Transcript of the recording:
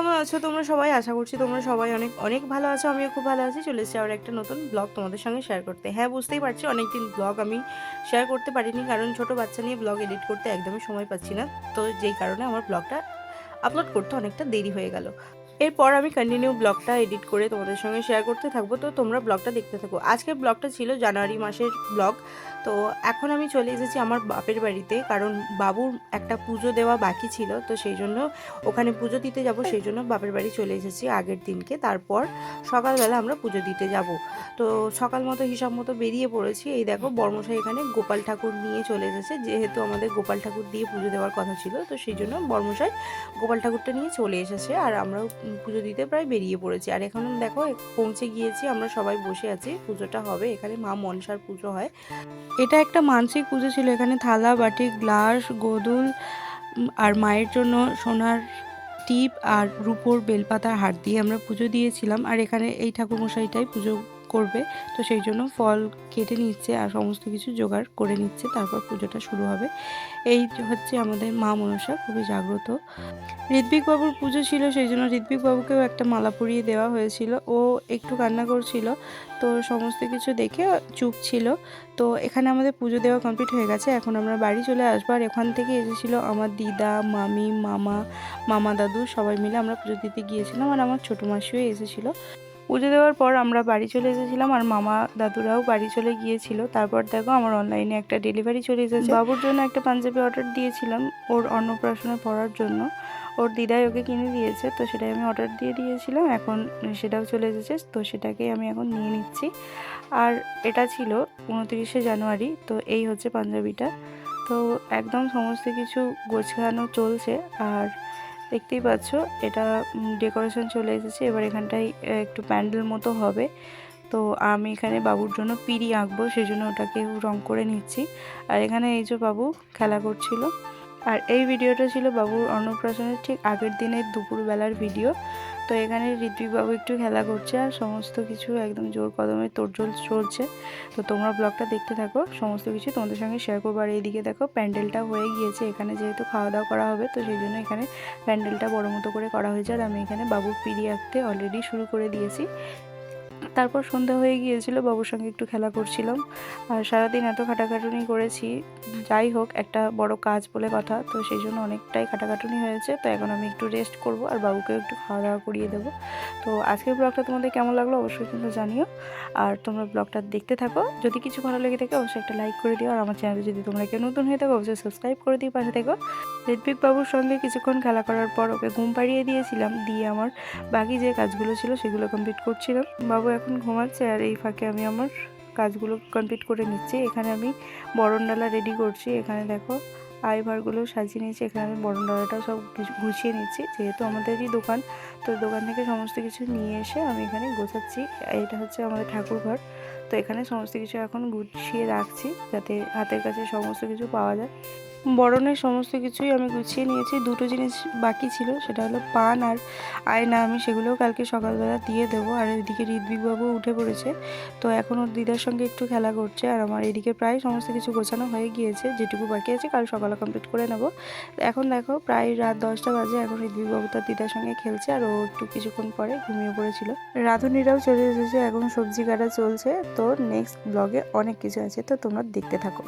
কেমন আছো? তোমরা সবাই আশা করছি তোমরা সবাই অনেক অনেক ভালো আছো। আমিও খুব ভালো আছি। চলে এসেছি আবার একটা নতুন ব্লগ তোমাদের সঙ্গে শেয়ার করতে। হ্যাঁ বুঝতেই পারছি অনেকদিন ব্লগ আমি শেয়ার করতে পারিনি কারণ ছোট বাচ্চা নিয়ে ব্লগ এডিট করতে একদমই সময় পাচ্ছি না। তো যেই কারণে আমার ব্লগটা আপলোড করতে অনেকটা দেরি হয়ে গেল। এরপর আমি কন্টিনিউ ব্লগটা এডিট করে তোমাদের সঙ্গে শেয়ার করতে থাকব। তো তোমরা ব্লগটা দেখতে থাকো। আজকের ব্লগটা ছিল জানুয়ারি মাসের ব্লগ তো এখন আমি চলে এসেছি আমার বাপের বাড়িতে, কারণ বাবুর একটা পুজো দেওয়া বাকি ছিল, তো সেই জন্য ওখানে পুজো দিতে যাব, সেই জন্য বাপের বাড়ি চলে এসেছি আগের দিনকে। তারপর সকালবেলা আমরা পুজো দিতে যাব। তো সকাল মতো হিসাব মতো বেরিয়ে পড়েছি। এই দেখো, বর্মশাই এখানে গোপাল ঠাকুর নিয়ে চলে এসেছে। যেহেতু আমাদের গোপাল ঠাকুর দিয়ে পুজো দেওয়ার কথা ছিল, তো সেই জন্য বর্মশাই গোপাল ঠাকুরটা নিয়ে চলে এসেছে। আর আমরাও পুজো দিতে প্রায় বেরিয়ে পড়েছি। আর এখন দেখো, পৌঁছে গিয়েছি, আমরা সবাই বসে আছি। পুজোটা হবে। এখানে মা মনসার পুজো হয়। এটা একটা মানসিক পুজো ছিল। এখানে থালা, বাটি, গ্লাস, গোদুল আর মায়ের জন্য সোনার টিপ আর রূপোর বেলপাতার হাত দিয়ে আমরা পুজো দিয়েছিলাম। আর এখানে এই ঠাকুর মশাইটাই পুজো করবে। তো সেই জন্য ফল কেটে নিচ্ছে আর সমস্ত কিছু জোগাড় করে নিচ্ছে। তারপর পুজোটা শুরু হবে। এই হচ্ছে আমাদের মা মনসা, খুবই জাগ্রত। বাবুর পুজো ছিল, সেই জন্য বাবুকেও একটা মালা পরিয়ে দেওয়া হয়েছিল। ও একটু কান্না করছিল, তো সমস্ত কিছু দেখে চুপ ছিল। তো এখানে আমাদের পুজো দেওয়া কমপ্লিট হয়ে গেছে। এখন আমরা বাড়ি চলে আসব আর এখান থেকে এসেছিল আমার দিদা, মামি, মামা মামা দাদু সবাই মিলে আমরা পুজো দিতে গিয়েছিলাম। আর আমার ছোটো মাসিও এসেছিল। পুজো দেওয়ার পর আমরা বাড়ি চলে এসেছিলাম আর মামা দাদুরাও বাড়ি চলে গিয়েছিল। তারপর দেখো আমার অনলাইনে একটা ডেলিভারি চলে এসেছে। বাবুর জন্য একটা পাঞ্জাবি অর্ডার দিয়েছিলাম ওর অন্নপ্রাশনে পড়ার জন্য। ওর দিদাই ওকে কিনে দিয়েছে, তো সেটাই আমি অর্ডার দিয়ে দিয়েছিলাম। এখন সেটাও চলে এসেছে, তো সেটাকেই আমি এখন নিয়ে নিচ্ছি। আর এটা ছিল উনতিরিশে জানুয়ারি, তো এই হচ্ছে পাঞ্জাবিটা। তো একদম সমস্ত কিছু গোছানো চলছে। আর দেখতেই পাচ্ছ, এটা ডেকোরেশন চলে এসেছে। এবার এখানটায় একটু প্যান্ডেল মতো হবে। তো আমি এখানে বাবুর জন্য পিড়ি আঁকবো সেই জন্য ওটাকে রং করে নিচ্ছি। আর এখানে এই যে বাবু খেলা করছিল। আর এই ভিডিওটা ছিল বাবুর অন্নপ্রাশনের ঠিক আগের দিনের দুপুরবেলার ভিডিও। তো এখানে ঋত্বিক বাবু একটু খেলা করছে আর সমস্ত কিছু একদম জোর কদমে তোরজোল চলছে। তো তোমরা ব্লগটা দেখতে থাকো, সমস্ত কিছু তোমাদের সঙ্গে শেয়ার করব। আর এইদিকে দেখো, প্যান্ডেলটা হয়ে গিয়েছে। এখানে যেহেতু খাওয়া দাওয়া করা হবে, তো সেই জন্য এখানে প্যান্ডেলটা বড় মতো করে করা হয়েছে। আর আমি এখানে বাবুর পিড়ি আঁকতে অলরেডি শুরু করে দিয়েছি। তারপর সন্ধ্যা হয়ে গিয়েছিল, বাবুর সঙ্গে একটু খেলা করছিলাম। আর সারাদিন এত খাটাখাটুনি করেছি। যাই হোক, একটা বড় কাজ বলে কথা, তো সেই জন্য অনেকটাই খাটাখাটুনি হয়েছে। তো এখন আমি একটু রেস্ট করব আর বাবুকেও একটু খাওয়া দাওয়া করিয়ে দেবো। তো আজকের ব্লগটা তোমাদের কেমন লাগল অবশ্যই কিন্তু জানিও। আর তোমরা ব্লগটা দেখতে থাকো। যদি কিছু ভালো লেগে থাকে, অবশ্যই একটা লাইক করে দিও। আর আমার চ্যানেলে যদি তোমরা কেউ নতুন হয়ে থাকো, অবশ্যই সাবস্ক্রাইব করে দিও পাশে থেকো। ঋত্বিক বাবুর সঙ্গে কিছুক্ষণ খেলা করার পর ওকে ঘুম পাড়িয়ে দিয়েছিলাম। দিয়ে আমার বাকি যে কাজগুলো ছিল সেগুলো কমপ্লিট করছিলাম। বাবু এখন ঘুমাচ্ছে আর এই ফাঁকে আমি আমার কাজগুলো কমপ্লিট করে নিচ্ছি। এখানে আমি বরণ ডালা রেডি করছি। এখানে দেখো আইভারগুলো সাজিয়ে নিয়েছি, এখানে আমি বরণ ডালাটা সব গুছ- গুছিয়ে নিচ্ছি। যেহেতু আমাদেরই দোকান, তো দোকান থেকে সমস্ত কিছু নিয়ে এসে আমি এখানে গোছাচ্ছি। এটা হচ্ছে আমাদের ঠাকুরঘর। তো এখানে সমস্ত কিছু এখন গুছিয়ে রাখছি, যাতে হাতের কাছে সমস্ত কিছু পাওয়া যায়। বরণের সমস্ত কিছুই আমি গুছিয়ে নিয়েছি। দুটো জিনিস বাকি ছিল, সেটা হলো পান আর আয়না। আমি সেগুলোও কালকে সকালবেলা দিয়ে দেবো। আর এদিকে ঋদ্বিকবাবু উঠে পড়েছে। তো এখন ওর দিদার সঙ্গে একটু খেলা করছে। আর আমার এদিকে প্রায় সমস্ত কিছু গোছানো হয়ে গিয়েছে। যেটুকু বাকি আছে কাল সকালে কমপ্লিট করে নেব। এখন দেখো, প্রায় রাত দশটা বাজে। এখন ঋদ্বিকবাবু তার দিদার সঙ্গে খেলছে। আর ও একটু কিছুক্ষণ পরে ঘুমিয়ে পড়েছিল। রাঁধুনিরাও চলে এসেছে। এখন সবজি কাটা চলছে। তো নেক্সট ব্লগে অনেক কিছু আছে। তো তোমরা দেখতে থাকো।